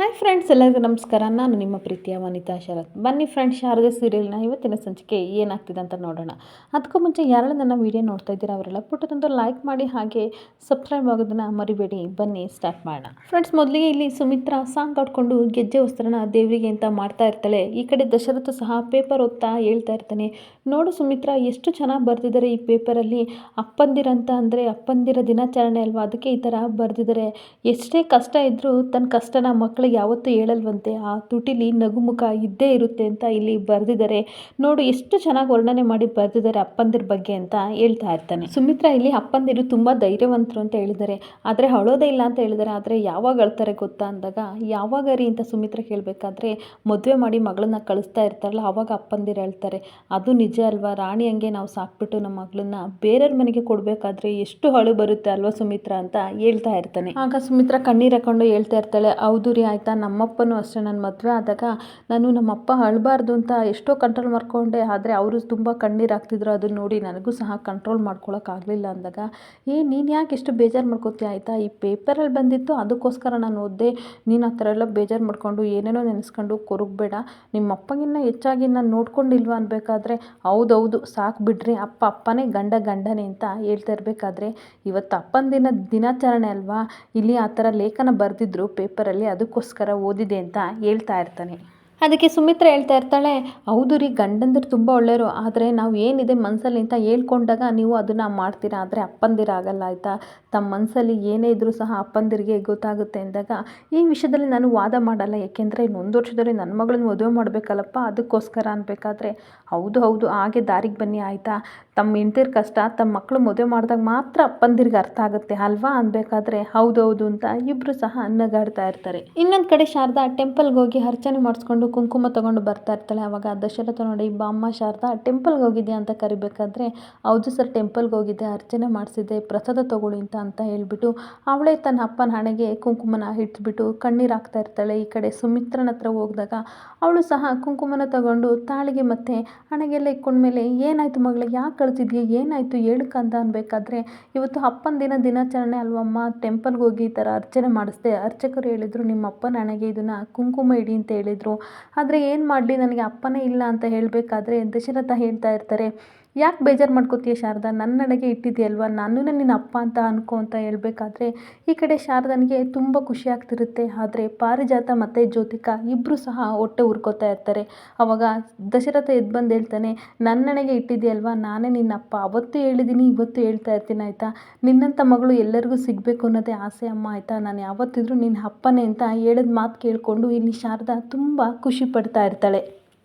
Hi friends ಎಲ್ಲರಿಗೂ ನಮಸ್ಕಾರ. ನಾನು ನಿಮ್ಮ ಪ್ರೀತಿಯ ವನಿತಾ ಶರತ್. ಬನ್ನಿ ಫ್ರೆಂಡ್ಸ್ ಶಾರದೆ ಸೀರಿಯಲ್ನ ಇವತ್ತಿನ ಸಂಚಿಕೆ ಏನಾಗ್ತಿದೆ ಅಂತ ನೋಡೋಣ. ಅದಕ್ಕೂ ಮುಂಚೆ ಯಾರೆಲ್ಲ ನನ್ನ ವೀಡಿಯೋ ನೋಡ್ತಾ ಇದ್ದೀರಾ, ಅವರೆಲ್ಲ ಪುಟ್ಟದೊಂದು ಲೈಕ್ ಮಾಡಿ ಹಾಗೆ ಸಬ್ಸ್ಕ್ರೈಬ್ ಆಗೋದನ್ನು ಮರಿಬೇಡಿ. ಬನ್ನಿ ಸ್ಟಾರ್ಟ್ ಮಾಡೋಣ. ಫ್ರೆಂಡ್ಸ್ ಮೊದಲಿಗೆ ಇಲ್ಲಿ ಸುಮಿತ್ರಾ ಸಾಂಗ್ ಆಡ್ಕೊಂಡು ಗೆಜ್ಜೆ ವಸ್ತ್ರನ ದೇವರಿಗೆ ಅಂತ ಮಾಡ್ತಾ ಇರ್ತಾಳೆ. ಈ ಕಡೆ ದಶರಥ ಸಹ ಪೇಪರ್ ಓದ್ತಾ ಹೇಳ್ತಾ ಇರ್ತಾನೆ. ನೋಡು ಸುಮಿತ್ರಾ, ಎಷ್ಟು ಚೆನ್ನಾಗಿ ಬರೆದಿದ್ದಾರೆ ಈ ಪೇಪರಲ್ಲಿ ಅಪ್ಪಂದಿರ ಅಂತ ಅಂದರೆ ಅಪ್ಪಂದಿರ ದಿನಾಚರಣೆ ಅಲ್ವಾ? ಅದಕ್ಕೆ ಈ ಥರ ಬರೆದಿದ್ದಾರೆ. ಎಷ್ಟೇ ಕಷ್ಟ ಇದ್ದರೂ ತನ್ನ ಕಷ್ಟನ ಮಕ್ಕಳಿಗೆ ಯಾವತ್ತೂ ಹೇಳಲ್ವಂತೆ ಆ ತುಟಿಲಿ ನಗುಮುಖ ಇದ್ದೇ ಇರುತ್ತೆ ಅಂತ ಇಲ್ಲಿ ಬರೆದಿದ್ದಾರೆ. ನೋಡು, ಎಷ್ಟು ಚೆನ್ನಾಗಿ ವರ್ಣನೆ ಮಾಡಿ ಬರೆದಿದ್ದಾರೆ ಅಪ್ಪಂದಿರ ಬಗ್ಗೆ ಅಂತ ಹೇಳ್ತಾ ಇರ್ತಾನೆ. ಸುಮಿತ್ರಾ ಇಲ್ಲಿ ಅಪ್ಪಂದಿರು ತುಂಬ ಧೈರ್ಯವಂತರು ಅಂತ ಹೇಳಿದ್ದಾರೆ. ಆದರೆ ಅಳೋದೇ ಇಲ್ಲ ಅಂತ ಹೇಳಿದ್ದಾರೆ. ಆದರೆ ಯಾವಾಗ ಅಳ್ತಾರೆ ಗೊತ್ತಾ ಅಂದಾಗ, ಯಾವಾಗ ರೀ ಅಂತ ಸುಮಿತ್ರಾ ಕೇಳಬೇಕಾದ್ರೆ ಮದುವೆ ಮಾಡಿ ಮಗಳನ್ನ ಕಳಿಸ್ತಾ ಇರ್ತಾರಲ್ಲ ಆವಾಗ ಅಪ್ಪಂದಿರು ಹೇಳ್ತಾರೆ. ಅದು ನಿಜ ಅಲ್ವಾ? ರಾಣಿ ಹಂಗೆ ನಾವು ಸಾಕ್ಬಿಟ್ಟು ನಮ್ಮ ಮಗಳನ್ನ ಬೇರೆಯವ್ರ ಮನೆಗೆ ಕೊಡಬೇಕಾದ್ರೆ ಎಷ್ಟು ಹಳು ಬರುತ್ತೆ ಅಲ್ವಾ ಸುಮಿತ್ರಾ ಅಂತ ಹೇಳ್ತಾ ಇರ್ತಾನೆ. ಆಗ ಸುಮಿತ್ರಾ ಕಣ್ಣೀರು ಹಾಕೊಂಡು ಹೇಳ್ತಾ ಇರ್ತಾಳೆ, ಹೌದು ರೀ ಆಯಿತಾ? ನಮ್ಮಪ್ಪನೂ ಅಷ್ಟೇ ನನ್ನ ಮದುವೆ ಆದಾಗ ನಾನು ನಮ್ಮಪ್ಪ ಅಳಬಾರ್ದು ಅಂತ ಎಷ್ಟೋ ಕಂಟ್ರೋಲ್ ಮಾಡಿಕೊಂಡೆ. ಆದರೆ ಅವರು ತುಂಬ ಕಣ್ಣೀರು ಹಾಕ್ತಿದ್ರು ಅದನ್ನ ನೋಡಿ ನನಗೂ ಸಹ ಕಂಟ್ರೋಲ್ ಮಾಡ್ಕೊಳಕ್ಕಾಗಲಿಲ್ಲ ಅಂದಾಗ, ಏ, ನೀನು ಯಾಕೆ ಇಷ್ಟು ಬೇಜಾರು ಮಾಡ್ಕೋತೀಯ ಆಯಿತಾ? ಈ ಪೇಪರಲ್ಲಿ ಬಂದಿತ್ತು, ಅದಕ್ಕೋಸ್ಕರ ನಾನು ಓದಿದೆ. ನೀನು ಆ ಥರ ಎಲ್ಲ ಬೇಜಾರು ಮಾಡಿಕೊಂಡು ಏನೇನೋ ನೆನೆಸ್ಕೊಂಡು ಕೊರಗಬೇಡ. ನಿಮ್ಮಪ್ಪಗಿನ್ನ ಹೆಚ್ಚಾಗಿ ನಾನು ನೋಡ್ಕೊಂಡಿಲ್ವಾ ಅನ್ಬೇಕಾದ್ರೆ, ಹೌದೌದು, ಸಾಕು ಬಿಡ್ರಿ. ಅಪ್ಪ ಅಪ್ಪನೇ ಗಂಡ ಗಂಡನೇ ಅಂತ ಹೇಳ್ತಾ ಇರಬೇಕಾದ್ರೆ, ಇವತ್ತು ಅಪ್ಪನ ದಿನ ದಿನಾಚರಣೆ ಅಲ್ವಾ? ಇಲ್ಲಿ ಆ ಥರ ಲೇಖನ ಬರೆದಿದ್ರು ಪೇಪರಲ್ಲಿ ಅದಕ್ಕೋಸ್ಕರ ಓದಿದೆ ಅಂತ ಹೇಳ್ತಾ ಇರ್ತಾನೆ. ಅದಕ್ಕೆ ಸುಮಿತ್ರ ಹೇಳ್ತಾ ಇರ್ತಾಳೆ, ಹೌದು ರೀ, ಗಂಡಂದಿರು ತುಂಬ ಒಳ್ಳೆಯರು ಆದರೆ ನಾವು ಏನಿದೆ ಮನಸ್ಸಲ್ಲಿ ಅಂತ ಹೇಳ್ಕೊಂಡಾಗ ನೀವು ಅದನ್ನು ಮಾಡ್ತೀರಾ? ಆದರೆ ಅಪ್ಪಂದಿರ ಆಗಲ್ಲ ಆಯಿತಾ? ತಮ್ಮ ಮನಸ್ಸಲ್ಲಿ ಏನೇ ಇದ್ದರೂ ಸಹ ಅಪ್ಪಂದಿರಿಗೆ ಗೊತ್ತಾಗುತ್ತೆ ಅಂದಾಗ, ಈ ವಿಷಯದಲ್ಲಿ ನಾನು ವಾದ ಮಾಡಲ್ಲ ಏಕೆಂದರೆ ಇನ್ನೊಂದು ವರ್ಷದಲ್ಲಿ ನನ್ನ ಮಗಳನ್ನ ಮದುವೆ ಮಾಡಬೇಕಲ್ಲಪ್ಪ, ಅದಕ್ಕೋಸ್ಕರ ಅನ್ಬೇಕಾದ್ರೆ, ಹೌದು ಹೌದು, ಹಾಗೆ ದಾರಿಗೆ ಬನ್ನಿ, ಆಯಿತಾ? ತಮ್ಮ ಹೆಂಡ್ತಿರ್ ಕಷ್ಟ, ತಮ್ಮ ಮಕ್ಕಳು ಮದುವೆ ಮಾಡಿದಾಗ ಮಾತ್ರ ಅಪ್ಪಂದಿರ್ಗೆ ಅರ್ಥ ಆಗುತ್ತೆ ಅಲ್ವಾ? ಅನ್ಬೇಕಾದ್ರೆ ಹೌದು ಹೌದು ಅಂತ ಇಬ್ಬರು ಸಹ ಅನ್ನಗಾಡ್ತಾ ಇರ್ತಾರೆ. ಇನ್ನೊಂದು ಕಡೆ ಶಾರದಾ ಟೆಂಪಲ್ಗೆ ಹೋಗಿ ಅರ್ಚನೆ ಮಾಡಿಸ್ಕೊಂಡು ಕುಂಕುಮ ತಗೊಂಡು ಬರ್ತಾ ಇರ್ತಾಳೆ. ಅವಾಗ ದಶರಥ ನೋಡಿ, ಬಾಮ್ಮ ಶಾರದಾ, ಟೆಂಪಲ್ಗೆ ಹೋಗಿದ್ಯಾ? ಅಂತ ಕರಿಬೇಕಾದ್ರೆ, ಹೌದು ಸರ್, ಟೆಂಪಲ್ಗೆ ಹೋಗಿದ್ದೆ, ಅರ್ಚನೆ ಮಾಡಿಸಿದ್ದೆ, ಪ್ರಸಾದ ತಗೊಳ್ಳಿ ಅಂತ ಅಂತ ಹೇಳ್ಬಿಟ್ಟು ಅವಳೇ ತನ್ನ ಅಪ್ಪನ ಹಣೆಗೆ ಕುಂಕುಮನ ಇಟ್ಬಿಟ್ಟು ಕಣ್ಣೀರು ಹಾಕ್ತಾ ಇರ್ತಾಳೆ. ಈ ಕಡೆ ಸುಮಿತ್ರನ ಹತ್ರ ಹೋಗಿದಾಗ ಅವಳು ಸಹ ಕುಂಕುಮನ ತಗೊಂಡು ತಾಳಿಗೆ ಮತ್ತೆ ಹಣೆಗೆಲ್ಲ ಇಕ್ಕೊಂಡ್ಮೇಲೆ ಏನಾಯ್ತು ಮಗಳಿಗೆ ಯಾಕೆ ಕಳ್ತಿದ್ಯಾ ಏನಾಯಿತು? ಹೇಳಕ್ಕಂತ ಅನ್ಬೇಕಾದ್ರೆ ಇವತ್ತು ಅಪ್ಪನ ದಿನ ದಿನಾಚರಣೆ ಅಲ್ವಮ್ಮ? ಟೆಂಪಲ್ಗೆ ಹೋಗಿ ಈ ಥರ ಅರ್ಚನೆ ಮಾಡಿಸ್ದೆ. ಅರ್ಚಕರು ಹೇಳಿದರು, ನಿಮ್ಮ ಅಪ್ಪನ ನನಗೆ ಇದನ್ನು ಕುಂಕುಮ ಇಡಿ ಅಂತ ಹೇಳಿದರು. ಆದರೆ ಏನು ಮಾಡಲಿ? ನನಗೆ ಅಪ್ಪನೇ ಇಲ್ಲ ಅಂತ ಹೇಳಬೇಕಾದ್ರೆ ದಶರಥ ಹೇಳ್ತಾ ಇರ್ತಾರೆ ಯಾಕೆ ಬೇಜಾರು ಮಾಡ್ಕೋತೀಯ ಶಾರದಾ? ನನ್ನ ನಡೆಗೆ ಇಟ್ಟಿದೆಯಲ್ವ ನಾನು ನಿನ್ನ ಅಪ್ಪ ಅಂತ ಅನ್ಕೋ ಅಂತ ಹೇಳಬೇಕಾದ್ರೆ ಈ ಕಡೆ ಶಾರದನಿಗೆ ತುಂಬ ಖುಷಿ ಆಗ್ತಿರುತ್ತೆ. ಆದರೆ ಪಾರಿಜಾತ ಮತ್ತು ಜ್ಯೋತಿಕಾ ಇಬ್ಬರು ಸಹ ಹೊಟ್ಟೆ ಉರ್ಕೋತಾ ಇರ್ತಾರೆ. ಅವಾಗ ದಶರಥ ಎದ್ದು ಬಂದು ಹೇಳ್ತಾನೆ ನನ್ನ ನನಗೆ ಇಟ್ಟಿದೆಯಲ್ವ ನಾನೇ ನಿನ್ನ ಅಪ್ಪ. ಅವತ್ತು ಹೇಳಿದ್ದೀನಿ ಇವತ್ತು ಹೇಳ್ತಾ ಇರ್ತೀನಿ, ಆಯಿತಾ? ನಿನ್ನಂಥ ಮಗಳು ಎಲ್ಲರಿಗೂ ಸಿಗಬೇಕು ಅನ್ನೋದೇ ಆಸೆ, ಅಮ್ಮ, ಆಯಿತಾ? ನಾನು ಯಾವತ್ತಿದ್ರೂ ನಿನ್ನ ಅಪ್ಪನೇ ಅಂತ ಹೇಳಿದ ಮಾತು ಕೇಳಿಕೊಂಡು ಇಲ್ಲಿ ಶಾರದಾ ತುಂಬ ಖುಷಿ ಪಡ್ತಾ ಇರ್ತಾಳೆ.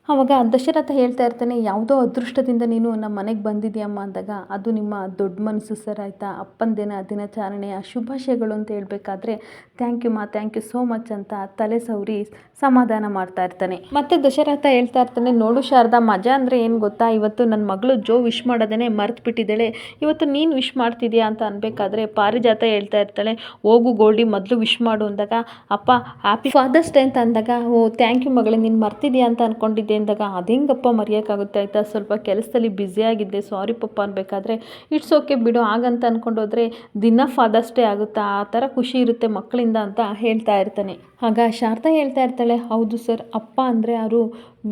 ಆವಾಗ ದಶರಥ ಹೇಳ್ತಾ ಇರ್ತಾನೆ, ಯಾವುದೋ ಅದೃಷ್ಟದಿಂದ ನೀನು ನಮ್ಮ ಮನೆಗೆ ಬಂದಿದೆಯಮ್ಮ ಅಂದಾಗ, ಅದು ನಿಮ್ಮ ದೊಡ್ಡ ಮನಸ್ಸು ಸರ್, ಆಯಿತಾ? ಅಪ್ಪನ ದಿನ ದಿನಾಚರಣೆಯ ಶುಭಾಶಯಗಳು ಅಂತ ಹೇಳಬೇಕಾದ್ರೆ ಥ್ಯಾಂಕ್ ಯು ಮಾ ಥ್ಯಾಂಕ್ ಯು ಸೋ ಮಚ್ ಅಂತ ತಲೆ ಸೌರಿ ಸಮಾಧಾನ ಮಾಡ್ತಾ ಇರ್ತಾನೆ. ಮತ್ತು ದಶರಥ ಹೇಳ್ತಾ ಇರ್ತಾನೆ, ನೋಡು ಶಾರದಾ, ಮಜಾ ಅಂದರೆ ಏನು ಗೊತ್ತಾ? ಇವತ್ತು ನನ್ನ ಮಗಳು ಜೋ ವಿಶ್ ಮಾಡೋದೇ ಮರ್ತು ಬಿಟ್ಟಿದ್ದಾಳೆ. ಇವತ್ತು ನೀನು ವಿಶ್ ಮಾಡ್ತಿದ್ಯಾ ಅಂತ ಅನ್ಬೇಕಾದ್ರೆ, ಪಾರಿಜಾತ ಹೇಳ್ತಾ ಇರ್ತಾಳೆ, ಹೋಗು ಗೋಲ್ಡಿ, ಮೊದಲು ವಿಶ್ ಮಾಡು ಅಂದಾಗ, ಅಪ್ಪ ಹ್ಯಾಪಿ ಫಾದರ್ಸ್ ಡೇ ಅಂತ ಅಂದಾಗ, ಓ ಥ್ಯಾಂಕ್ ಯು ಮಗಳೇ, ನೀನು ಮರ್ತಿದ್ಯಾ ಅಂತ ಅಂದ್ಕೊಂಡಿದ್ದೆ ಅಂದಾಗ ಅದೆಂಗಪ್ಪ ಮರೆಯೋಕ್ಕಾಗುತ್ತೆ ಆಯಿತಾ? ಸ್ವಲ್ಪ ಕೆಲಸದಲ್ಲಿ ಬ್ಯುಸಿಯಾಗಿದ್ದೆ ಸಾರಿ ಪಪ್ಪ ಅನ್ಬೇಕಾದ್ರೆ ಇಟ್ಸ್ ಓಕೆ ಬಿಡು, ಹಾಗಂತ ಅಂದ್ಕೊಂಡೋದ್ರೆ ದಿನ ಫಾದರ್ಸ್ ಆಗುತ್ತಾ? ಆ ಥರ ಖುಷಿ ಇರುತ್ತೆ ಮಕ್ಕಳಿಂದ ಅಂತ ಹೇಳ್ತಾ ಇರ್ತಾನೆ. ಆಗ ಶಾರದಾ ಹೇಳ್ತಾ ಇರ್ತಾಳೆ, ಹೌದು ಸರ್, ಅಪ್ಪ ಅಂದರೆ ಅವರು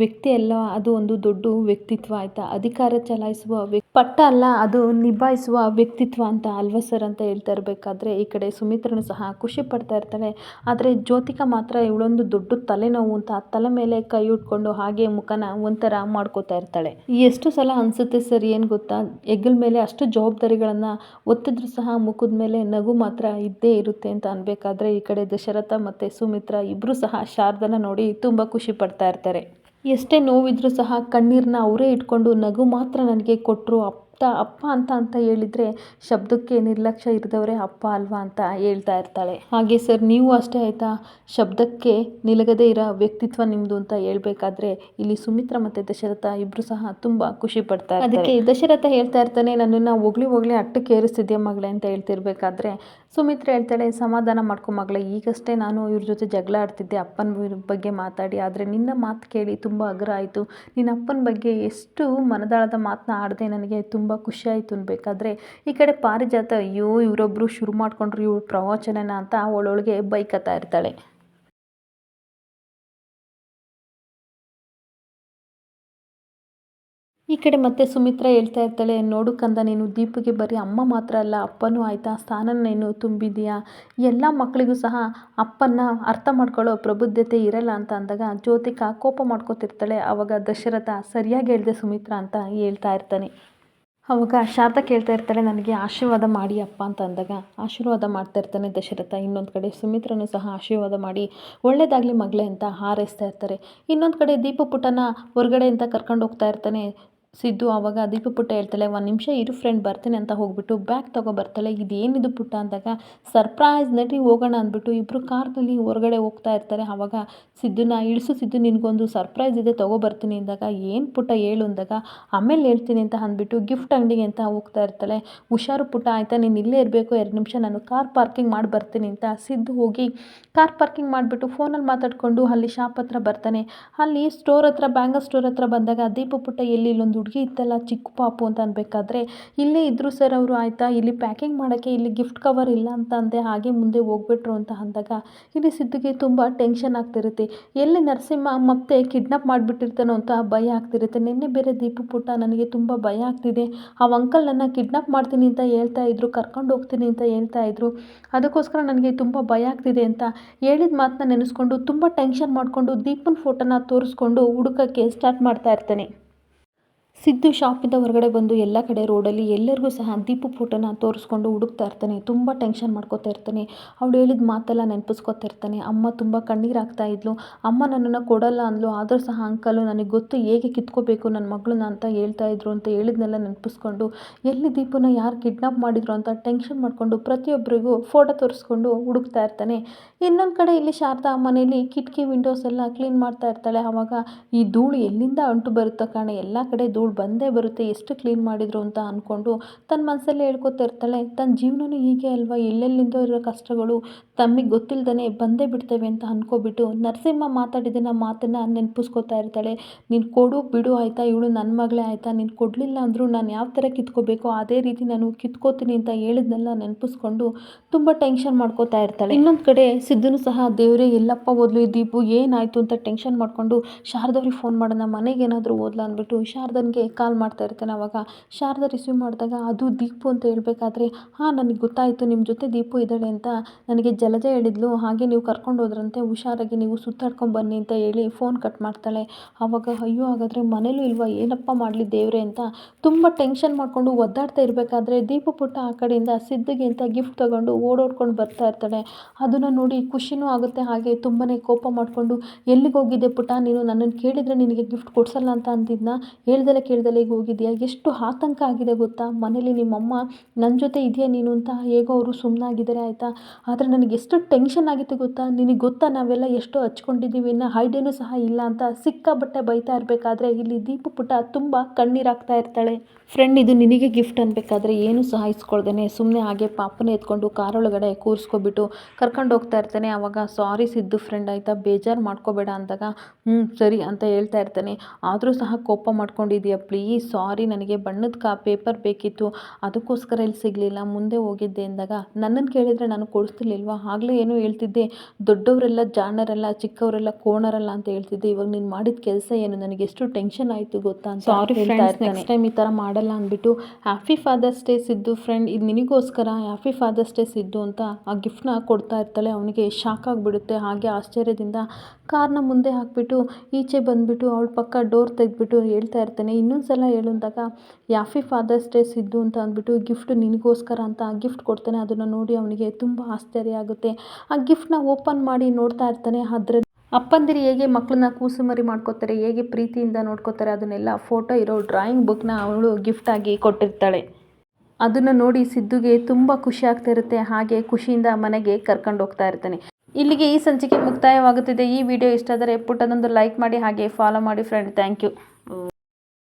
ವ್ಯಕ್ತಿ ಅಲ್ಲ, ಅದು ಒಂದು ದೊಡ್ಡ ವ್ಯಕ್ತಿತ್ವ ಆಯ್ತಾ? ಅಧಿಕಾರ ಚಲಾಯಿಸುವ ವ್ಯಕ್ತಿ ಪಟ್ಟ ಅಲ್ಲ, ಅದು ನಿಭಾಯಿಸುವ ವ್ಯಕ್ತಿತ್ವ ಅಂತ ಅಲ್ವಾ ಸರ್ ಅಂತ ಹೇಳ್ತಾ ಇರಬೇಕಾದ್ರೆ, ಈ ಕಡೆ ಸುಮಿತ್ರನು ಸಹ ಖುಷಿ ಪಡ್ತಾ ಇರ್ತಾಳೆ. ಆದರೆ ಜ್ಯೋತಿಕಾ ಮಾತ್ರ ಇವಳೊಂದು ದೊಡ್ಡ ತಲೆನೋವು ಅಂತ ತಲೆ ಮೇಲೆ ಕೈ ಉಟ್ಕೊಂಡು ಹಾಗೆ ಮುಖನ ಒಂಥರ ಮಾಡ್ಕೋತಾ ಇರ್ತಾಳೆ. ಎಷ್ಟು ಸಲ ಅನಿಸುತ್ತೆ ಸರ್ ಏನು ಗೊತ್ತಾ? ಹೆಗ್ಗಲ್ ಮೇಲೆ ಅಷ್ಟು ಜವಾಬ್ದಾರಿಗಳನ್ನು ಒತ್ತಿದ್ರು ಸಹ ಮುಖದ ಮೇಲೆ ನಗು ಮಾತ್ರ ಇದ್ದೇ ಇರುತ್ತೆ ಅಂತ ಅನ್ಬೇಕಾದ್ರೆ, ಈ ಕಡೆ ದಶರಥ ಮತ್ತು ಸುಮಿತ್ರ ಇಬ್ಬರು ಸಹ ಶಾರದನ ನೋಡಿ ತುಂಬ ಖುಷಿ ಪಡ್ತಾ ಇರ್ತಾರೆ. ಎಷ್ಟೇ ನೋವಿದ್ರೂ ಸಹ ಕಣ್ಣೀರನ್ನ ಅವರೇ ಇಟ್ಕೊಂಡು ನಗು ಮಾತ್ರ ನನಗೆ ಕೊಟ್ಟರು ಅಪ್ಪ ಅಪ್ಪ ಅಂತ ಅಂತ ಹೇಳಿದರೆ ಶಬ್ದಕ್ಕೆ ನಿರ್ಲಕ್ಷ್ಯ ಇರಿದವರೇ ಅಪ್ಪ ಅಲ್ವಾ ಅಂತ ಹೇಳ್ತಾ ಇರ್ತಾಳೆ. ಹಾಗೆ ಸರ್, ನೀವು ಅಷ್ಟೇ ಆಯಿತಾ? ಶಬ್ದಕ್ಕೆ ನಿಲಗದೇ ಇರೋ ವ್ಯಕ್ತಿತ್ವ ನಿಮ್ಮದು ಅಂತ ಹೇಳಬೇಕಾದ್ರೆ ಇಲ್ಲಿ ಸುಮಿತ್ರ ಮತ್ತು ದಶರಥ ಇಬ್ಬರು ಸಹ ತುಂಬ ಖುಷಿ ಪಡ್ತಾರೆ ಅದಕ್ಕೆ ದಶರಥ ಹೇಳ್ತಾ ಇರ್ತಾನೆ, ನನ್ನನ್ನು ಹೊಗಳಿ ಹೊಗಳಿ ಅಟ್ಟಕ್ಕೆ ಏರಿಸ್ತಿದ್ಯಾ ಮಗಳೇ ಅಂತ ಹೇಳ್ತಿರ್ಬೇಕಾದ್ರೆ ಸುಮಿತ್ರ ಹೇಳ್ತಾಳೆ, ಸಮಾಧಾನ ಮಾಡ್ಕೊ ಮಗಳೇ, ಈಗಷ್ಟೇ ನಾನು ಇವ್ರ ಜೊತೆ ಜಗಳ ಆಡ್ತಿದ್ದೆ, ಅಪ್ಪನ ಬಗ್ಗೆ ಮಾತಾಡಿ, ಆದರೆ ನಿನ್ನ ಮಾತು ಕೇಳಿ ತುಂಬ ಅಗ್ರ ಆಯಿತು. ನಿನ್ನ ಅಪ್ಪನ ಬಗ್ಗೆ ಎಷ್ಟು ಮನದಾಳದ ಮಾತನ್ನ ಆಡದೆ ನನಗೆ ತುಂಬ ಖುಷಿಯಾಯಿತು ಅನ್ಬೇಕಾದ್ರೆ, ಈ ಕಡೆ ಪಾರಿಜಾತ ಅಯ್ಯೋ ಇವರೊಬ್ಬರು ಶುರು ಮಾಡ್ಕೊಂಡ್ರು ಇವ್ರ ಪ್ರವಚನನ ಅಂತ ಅವಳೊಳಗೆ ಬೈಕತ್ತಾ ಇರ್ತಾಳೆ. ಈ ಕಡೆ ಮತ್ತೆ ಸುಮಿತ್ರ ಹೇಳ್ತಾ ಇರ್ತಾಳೆ, ನೋಡು ಕಂದ, ನೀನು ದೀಪಿಗೆ ಬರೀ ಅಮ್ಮ ಮಾತ್ರ ಅಲ್ಲ, ಅಪ್ಪನೂ ಆಯಿತಾ? ಸ್ಥಾನ ನೀನು ತುಂಬಿದೀಯಾ ಎಲ್ಲ ಮಕ್ಕಳಿಗೂ ಸಹ ಅಪ್ಪನ ಅರ್ಥ ಮಾಡ್ಕೊಳ್ಳೋ ಪ್ರಬುದ್ಧತೆ ಇರಲ್ಲ ಅಂತ ಅಂದಾಗ ಜ್ಯೋತಿಕಾ ಕೋಪ ಮಾಡ್ಕೋತಿರ್ತಾಳೆ. ಆವಾಗ ದಶರಥ, ಸರಿಯಾಗಿ ಹೇಳಿದೆ ಸುಮಿತ್ರ ಅಂತ ಹೇಳ್ತಾ ಇರ್ತಾನೆ. ಅವಾಗ ಶಾರದಾ ಕೇಳ್ತಾ ಇರ್ತಾಳೆ, ನನಗೆ ಆಶೀರ್ವಾದ ಮಾಡಿ ಅಪ್ಪ ಅಂತ ಅಂದಾಗ ಆಶೀರ್ವಾದ ಮಾಡ್ತಾ ಇರ್ತಾನೆ ದಶರಥ. ಇನ್ನೊಂದು ಕಡೆ ಸುಮಿತ್ರನೂ ಸಹ ಆಶೀರ್ವಾದ ಮಾಡಿ ಒಳ್ಳೆಯದಾಗಲಿ ಮಗಳೇ ಅಂತ ಹಾರೈಸ್ತಾ ಇರ್ತಾರೆ. ಇನ್ನೊಂದು ಕಡೆ ದೀಪ ಪುಟನ ಹೊರಗಡೆ ಅಂತ ಕರ್ಕೊಂಡು ಹೋಗ್ತಾ ಇರ್ತಾನೆ. ಸಿದ್ದು ಆವಾಗ, ದೀಪ ಪುಟ್ಟ ಹೇಳ್ತಾಳೆ, ಒಂದು ನಿಮಿಷ ಇರು ಫ್ರೆಂಡ್ ಬರ್ತೀನಿ ಅಂತ ಹೋಗ್ಬಿಟ್ಟು ಬ್ಯಾಗ್ ತಗೋ ಬರ್ತಾಳೆ. ಇದೇನಿದು ಪುಟ್ಟ? ಅಂದಾಗ ಸರ್ಪ್ರೈಸ್ ನಡಿ, ಹೋಗೋಣ ಅಂದ್ಬಿಟ್ಟು ಇಬ್ಬರು ಕಾರ್ನಲ್ಲಿ ಹೊರಗಡೆ ಹೋಗ್ತಾ ಇರ್ತಾರೆ. ಆವಾಗ ಸಿದ್ದುನ, ಇಳಿಸು ಸಿದ್ದು, ನಿನಗೊಂದು ಸರ್ಪ್ರೈಸ್ ಇದೆ, ತಗೋ ಬರ್ತೀನಿ ಅಂದಾಗ, ಏನು ಪುಟ್ಟ ಹೇಳು ಅಂದಾಗ, ಆಮೇಲೆ ಹೇಳ್ತೀನಿ ಅಂತ ಅಂದ್ಬಿಟ್ಟು ಗಿಫ್ಟ್ ಅಂಗಡಿಗೆ ಅಂತ ಹೋಗ್ತಾ ಇರ್ತಾಳೆ. ಹುಷಾರು ಪುಟ್ಟ, ಆಯಿತಾ? ನೀನು ಇಲ್ಲೇ ಇರಬೇಕು, ಎರಡು ನಿಮಿಷ ನಾನು ಕಾರ್ ಪಾರ್ಕಿಂಗ್ ಮಾಡಿ ಬರ್ತೀನಿ ಅಂತ ಸಿದ್ದು ಹೋಗಿ ಕಾರ್ ಪಾರ್ಕಿಂಗ್ ಮಾಡಿಬಿಟ್ಟು ಫೋನಲ್ಲಿ ಮಾತಾಡಿಕೊಂಡು ಅಲ್ಲಿ ಶಾಪ್ ಹತ್ರ ಬರ್ತಾನೆ. ಅಲ್ಲಿ ಸ್ಟೋರ್ ಹತ್ರ ಬ್ಯಾಂಗಲ್ ಸ್ಟೋರ್ ಹತ್ರ ಬಂದಾಗ, ದೀಪ ಪುಟ್ಟ ಎಲ್ಲಿ, ಇಲ್ಲೊಂದು ಹುಡುಗಿ ಇತ್ತಲ್ಲ, ಚಿಕ್ಕ ಪಾಪು ಅಂತ ಅನ್ಬೇಕಾದ್ರೆ, ಇಲ್ಲೇ ಇದ್ರು ಸರ್ ಅವರು ಆಯಿತಾ, ಇಲ್ಲಿ ಪ್ಯಾಕಿಂಗ್ ಮಾಡೋಕ್ಕೆ ಇಲ್ಲಿ ಗಿಫ್ಟ್ ಕವರ್ ಇಲ್ಲ ಅಂತ ಅಂದೆ, ಹಾಗೆ ಮುಂದೆ ಹೋಗ್ಬಿಟ್ರು ಅಂತ ಅಂದಾಗ, ಇಲ್ಲಿ ಸಿದ್ದುಗೆ ತುಂಬ ಟೆನ್ಷನ್ ಆಗ್ತಿರುತ್ತೆ. ಎಲ್ಲಿ ನರಸಿಂಹ ಮತ್ತೆ ಕಿಡ್ನಾಪ್ ಮಾಡಿಬಿಟ್ಟಿರ್ತಾನೋ ಅಂತ ಭಯ ಆಗ್ತಿರುತ್ತೆ. ನಿನ್ನೆ ಬೇರೆ ದೀಪು ಪುಟ್ಟ ನನಗೆ ತುಂಬ ಭಯ ಆಗ್ತಿದೆ. ಆ ಅಂಕಲ್ ನನ್ನ ಕಿಡ್ನಾಪ್ ಮಾಡ್ತೀನಿ ಅಂತ ಹೇಳ್ತಾ ಇದ್ರು, ಕರ್ಕೊಂಡು ಹೋಗ್ತೀನಿ ಅಂತ ಹೇಳ್ತಾ ಇದ್ರು. ಅದಕ್ಕೋಸ್ಕರ ನನಗೆ ತುಂಬ ಭಯ ಆಗ್ತಿದೆ ಅಂತ ಹೇಳಿದ ಮಾತನ್ನ ನೆನೆಸ್ಕೊಂಡು ತುಂಬ ಟೆನ್ಷನ್ ಮಾಡಿಕೊಂಡು ದೀಪನ್ ಫೋಟೋನ ತೋರಿಸ್ಕೊಂಡು ಹುಡುಕಕ್ಕೆ ಸ್ಟಾರ್ಟ್ ಮಾಡ್ತಾ ಇರ್ತಾನೆ. ಸಿದ್ದು ಶಾಪಿಂದ ಹೊರಗಡೆ ಬಂದು ಎಲ್ಲ ಕಡೆ ರೋಡಲ್ಲಿ ಎಲ್ಲರಿಗೂ ಸಹ ದೀಪು ಫೋಟೋನ ತೋರಿಸ್ಕೊಂಡು ಹುಡುಕ್ತಾ ಇರ್ತಾನೆ, ತುಂಬ ಟೆನ್ಷನ್ ಮಾಡ್ಕೋತಾ ಇರ್ತಾನೆ. ಅವಳು ಹೇಳಿದ ಮಾತೆಲ್ಲ ನೆನಪಿಸ್ಕೋತಾ ಇರ್ತಾನೆ. ಅಮ್ಮ ತುಂಬ ಕಣ್ಣೀರಾಗ್ತಾ ಇದ್ಲು. ಅಮ್ಮ ನನ್ನನ್ನು ಕೊಡಲ್ಲ ಅಂದ್ಲು, ಆದರೂ ಸಹ ಅಂಕಲು ನನಗೆ ಗೊತ್ತು ಹೇಗೆ ಕಿತ್ಕೋಬೇಕು ನನ್ನ ಮಗಳನ್ನ ಅಂತ ಹೇಳ್ತಾ ಇದ್ರು ಅಂತ ಹೇಳಿದ್ನೆಲ್ಲ ನೆನಪಿಸ್ಕೊಂಡು, ಎಲ್ಲಿ ದೀಪನ ಯಾರು ಕಿಡ್ನಾಪ್ ಮಾಡಿದ್ರು ಅಂತ ಟೆನ್ಷನ್ ಮಾಡಿಕೊಂಡು ಪ್ರತಿಯೊಬ್ಬರಿಗೂ ಫೋಟೋ ತೋರಿಸ್ಕೊಂಡು ಹುಡುಕ್ತಾ ಇರ್ತಾನೆ. ಇನ್ನೊಂದು ಕಡೆ ಇಲ್ಲಿ ಶಾರದಾ ಮನೆಯಲ್ಲಿ ಕಿಟಕಿ ವಿಂಡೋಸ್ ಎಲ್ಲ ಕ್ಲೀನ್ ಮಾಡ್ತಾ ಇರ್ತಾಳೆ. ಆವಾಗ ಈ ಧೂಳು ಎಲ್ಲಿಂದ ಅಂಟು ಬರುತ್ತೋ ಕಾಣೆ, ಎಲ್ಲ ಕಡೆ ಧೂಳು ಬಂದೇ ಬರುತ್ತೆ, ಎಷ್ಟು ಕ್ಲೀನ್ ಮಾಡಿದ್ರು ಅಂತ ಅಂದ್ಕೊಂಡು ತನ್ನ ಮನಸ್ಸಲ್ಲೇ ಹೇಳ್ಕೊತಾ ಇರ್ತಾಳೆ. ತನ್ನ ಜೀವನವೂ ಹೀಗೆ ಅಲ್ವಾ? ಎಲ್ಲೆಲ್ಲಿಂದ ಇರೋ ಕಷ್ಟಗಳು ತಮಗೆ ಗೊತ್ತಿಲ್ಲದೇ ಬಂದೇ ಬಿಡ್ತೇವೆ ಅಂತ ಅಂದ್ಕೊಬಿಟ್ಟು ನರಸಿಂಹ ಮಾತಾಡಿದ ಮಾತನ್ನು ನೆನಪಿಸ್ಕೋತಾ ಇರ್ತಾಳೆ. ನೀನು ಕೊಡು, ಬಿಡು ಆಯಿತಾ? ಇವಳು ನನ್ನ ಮಗಳೇ ಆಯಿತಾ? ನೀನು ಕೊಡಲಿಲ್ಲ ಅಂದರೂ ನಾನು ಯಾವ ಥರ ಕಿತ್ಕೋಬೇಕು? ಅದೇ ರೀತಿ ನಾನು ಕಿತ್ಕೋತೀನಿ ಅಂತ ಹೇಳಿದ್ನೆಲ್ಲ ನೆನಪಿಸ್ಕೊಂಡು ತುಂಬ ಟೆನ್ಷನ್ ಮಾಡ್ಕೋತಾ ಇರ್ತಾಳೆ. ಇನ್ನೊಂದು ಕಡೆ ಸಿದ್ದನು ಸಹ, ದೇವರೇ, ಎಲ್ಲಪ್ಪ ಓದ್ಲು ಈ ದೀಪು, ಏನಾಯಿತು ಅಂತ ಟೆನ್ಷನ್ ಮಾಡಿಕೊಂಡು ಶಾರದವ್ರಿಗೆ ಫೋನ್ ಮಾಡೋಣ, ಮನೆಗೆ ಏನಾದರೂ ಓದ್ಲಾ ಅಂದ್ಬಿಟ್ಟು ಶಾರದನಿಗೆ ಕಾಲ್ ಮಾಡ್ತಾ ಇರ್ತಾನೆ ಅವಾಗ ಶಾರದಾ ರಿಸೀವ್ ಮಾಡಿದಾಗ, ಅದು ದೀಪು ಅಂತ ಹೇಳಬೇಕಾದ್ರೆ, ಹಾಂ, ನನಗೆ ಗೊತ್ತಾಯಿತು ನಿಮ್ಮ ಜೊತೆ ದೀಪು ಇದ್ದಾಳೆ ಅಂತ ನನಗೆ ಜಲಜ ಹೇಳಿದ್ಲು. ಹಾಗೆ ನೀವು ಕರ್ಕೊಂಡು ಹೋದ್ರಂತೆ, ಹುಷಾರಾಗಿ ನೀವು ಸುತ್ತಾಡ್ಕೊಂಡು ಬನ್ನಿ ಅಂತ ಹೇಳಿ ಫೋನ್ ಕಟ್ ಮಾಡ್ತಾಳೆ. ಆವಾಗ ಅಯ್ಯೋ, ಹಾಗಾದರೆ ಮನೇಲೂ ಇಲ್ವಾ? ಏನಪ್ಪ ಮಾಡಲಿ ದೇವ್ರೆ? ಅಂತ ತುಂಬ ಟೆನ್ಷನ್ ಮಾಡಿಕೊಂಡು ಒದ್ದಾಡ್ತಾ ಇರಬೇಕಾದ್ರೆ ದೀಪು ಪುಟ್ಟ ಆ ಕಡೆಯಿಂದ ಸಿದ್ಧಿಗೆ ಅಂತ ಗಿಫ್ಟ್ ತಗೊಂಡು ಓಡೋಡ್ಕೊಂಡು ಬರ್ತಾ ಇರ್ತಾಳೆ. ಅದನ್ನು ನೋಡಿ ಖುಷಿನೂ ಆಗುತ್ತೆ. ಹಾಗೆ ತುಂಬಾ ಕೋಪ ಮಾಡಿಕೊಂಡು, ಎಲ್ಲಿಗೆ ಹೋಗಿದ್ದೆ ಪುಟ್ಟ? ನೀನು ನನ್ನನ್ನು ಕೇಳಿದರೆ ನಿನಗೆ ಗಿಫ್ಟ್ ಕೊಡ್ಸಲ್ಲ ಅಂತ ಅಂದಿದ್ದನ್ನ ಹೇಳ್ದಲೆ ಕೇಳ್ದಲೆ ಹೋಗಿದೆಯಾ? ಎಷ್ಟು ಆತಂಕ ಆಗಿದೆ ಗೊತ್ತಾ? ಮನೇಲಿ ನಿಮ್ಮಮ್ಮ ನನ್ನ ಜೊತೆ ಇದೆಯಾ ನೀನು ಅಂತ ಹೇಗೋ ಅವರು ಸುಮ್ಮನಾಗಿದ್ದಾರೆ ಆಯಿತಾ? ಆದರೆ ನನಗೆ ಎಷ್ಟು ಟೆನ್ಷನ್ ಆಗಿತ್ತು ಗೊತ್ತಾ? ನಿನಗೆ ಗೊತ್ತಾ ನಾವೆಲ್ಲ ಎಷ್ಟು ಹಚ್ಕೊಂಡಿದ್ದೀವಿ, ಇನ್ನು ಐಡಿಯಾನೂ ಸಹ ಇಲ್ಲ ಅಂತ ಸಿಕ್ಕಾಬಟ್ಟೆ ಬೈತಾ ಇರಬೇಕಾದ್ರೆ ಇಲ್ಲಿ ದೀಪು ಪುಟ ತುಂಬ ಕಣ್ಣೀರಾಗ್ತಾ ಇರ್ತಾಳೆ. ಫ್ರೆಂಡ್ ಇದು ನಿನಗೆ ಗಿಫ್ಟ್ ಅನ್ಬೇಕಾದ್ರೆ ಏನು ಸಹ ಇಸ್ಕೊಳ್ದೇನೆ. ಸುಮ್ಮನೆ ಹಾಗೆ ಪಾಪನ ಎತ್ಕೊಂಡು ಕಾರೊಳಗಡೆ ಕೂರಿಸ್ಕೊಬಿಟ್ಟು ಕರ್ಕೊಂಡು ಹೋಗ್ತಾ ಇರ್ತಾನೆ. ಆವಾಗ ಸಾರಿ ಸಿದ್ದು ಫ್ರೆಂಡ್ ಆಯಿತಾ, ಬೇಜಾರು ಮಾಡ್ಕೋಬೇಡ ಅಂದಾಗ ಹ್ಞೂ ಸರಿ ಅಂತ ಹೇಳ್ತಾ ಇರ್ತಾನೆ. ಆದರೂ ಸಹ ಕೋಪ ಮಾಡ್ಕೊಂಡಿದ್ದೀಯ ಪ್ಲೀಸ್ ಸಾರಿ ನನಗೆ ಬಣ್ಣದ ಕಾ ಪೇಪರ್ ಬೇಕಿತ್ತು. ಅದಕ್ಕೋಸ್ಕರ ಇಲ್ಲಿ ಸಿಗಲಿಲ್ಲ. ಮುಂದೆ ಹೋಗಿದ್ದೆ ಅಂದಾಗ ನನ್ನನ್ನು ಕೇಳಿದರೆ ನಾನು ಕೊಡಿಸ್ತಿರ್ಲಿಲ್ವಾ? ಆಗಲೇ ಏನೋ ಹೇಳ್ತಿದ್ದೆ. ದೊಡ್ಡವರೆಲ್ಲ ಜಾಣರಲ್ಲ ಚಿಕ್ಕವರೆಲ್ಲ ಕೋಣರಲ್ಲ ಅಂತ ಹೇಳ್ತಿದ್ದೆ. ಇವಾಗ ನೀನು ಮಾಡಿದ ಕೆಲಸ ಏನು? ನನಗೆ ಎಷ್ಟು ಟೆನ್ಷನ್ ಆಯಿತು ಗೊತ್ತಾ ಅಂತ ಸಾರಿ ನೆಕ್ಸ್ಟ್ ಟೈಮ್ ಈ ಥರ ಮಾಡಲ್ಲ ಅಂದ್ಬಿಟ್ಟು happy father's day Siddu friend ಇದು ನಿನಗೋಸ್ಕರ ಹ್ಯಾಪಿ ಫಾದರ್ಸ್ ಡೇ ಸಿದ್ದು ಅಂತ ಆ ಗಿಫ್ಟ್ನ ಕೊಡ್ತಾ ಇರ್ತಾಳೆ. ಅವನಿಗೆ ಶಾಕ್ ಆಗಿಬಿಡುತ್ತೆ. ಹಾಗೆ ಆಶ್ಚರ್ಯದಿಂದ ಕಾರ್ನ ಮುಂದೆ ಹಾಕ್ಬಿಟ್ಟು ಈಚೆ ಬಂದುಬಿಟ್ಟು ಅವಳ ಪಕ್ಕ ಡೋರ್ ತೆಗೆದ್ಬಿಟ್ಟು ಹೇಳ್ತಾ ಇರ್ತಾನೆ. ಇನ್ನೊಂದು ಸಲ ಹೇಳು ಅಂದಾಗ ಹ್ಯಾಪಿ ಫಾದರ್ಸ್ ಡೇ ಸಿದ್ದು ಅಂತ ಅಂದ್ಬಿಟ್ಟು ಗಿಫ್ಟ್ ನಿನಗೋಸ್ಕರ ಅಂತ ಗಿಫ್ಟ್ ಕೊಡ್ತಾನೆ, ಅದನ್ನು ನೋಡಿ ಅವನಿಗೆ ತುಂಬ ಆಶ್ಚರ್ಯ ಆಗುತ್ತೆ. ಆ ಗಿಫ್ಟ್ನ ಓಪನ್ ಮಾಡಿ ನೋಡ್ತಾ ಇರ್ತಾನೆ ಅದ್ರ ಅಪ್ಪಂದಿರು ಹೇಗೆ ಮಕ್ಕಳನ್ನ ಕೂಸುಮರಿ ಮಾಡ್ಕೋತಾರೆ, ಹೇಗೆ ಪ್ರೀತಿಯಿಂದ ನೋಡ್ಕೋತಾರೆ, ಅದನ್ನೆಲ್ಲ ಫೋಟೋ ಇರೋ ಡ್ರಾಯಿಂಗ್ ಬುಕ್ನ ಅವಳು ಗಿಫ್ಟಾಗಿ ಕೊಟ್ಟಿರ್ತಾಳೆ. ಅದನ್ನು ನೋಡಿ ಸಿದ್ದುಗೆ ತುಂಬ ಖುಷಿ ಆಗ್ತಾ ಇರುತ್ತೆ, ಹಾಗೆ ಖುಷಿಯಿಂದ ಮನೆಗೆ ಕರ್ಕೊಂಡು ಹೋಗ್ತಾ ಇರ್ತಾನೆ. ಇಲ್ಲಿಗೆ ಈ ಸಂಚಿಕೆ ಮುಕ್ತಾಯವಾಗುತ್ತಿದೆ. ಈ ವಿಡಿಯೋ ಇಷ್ಟ ಆದರೆ ಪುಟ್ಟದೊಂದು ಲೈಕ್ ಮಾಡಿ, ಹಾಗೆ ಫಾಲೋ ಮಾಡಿ ಫ್ರೆಂಡ್ ಥ್ಯಾಂಕ್ ಯು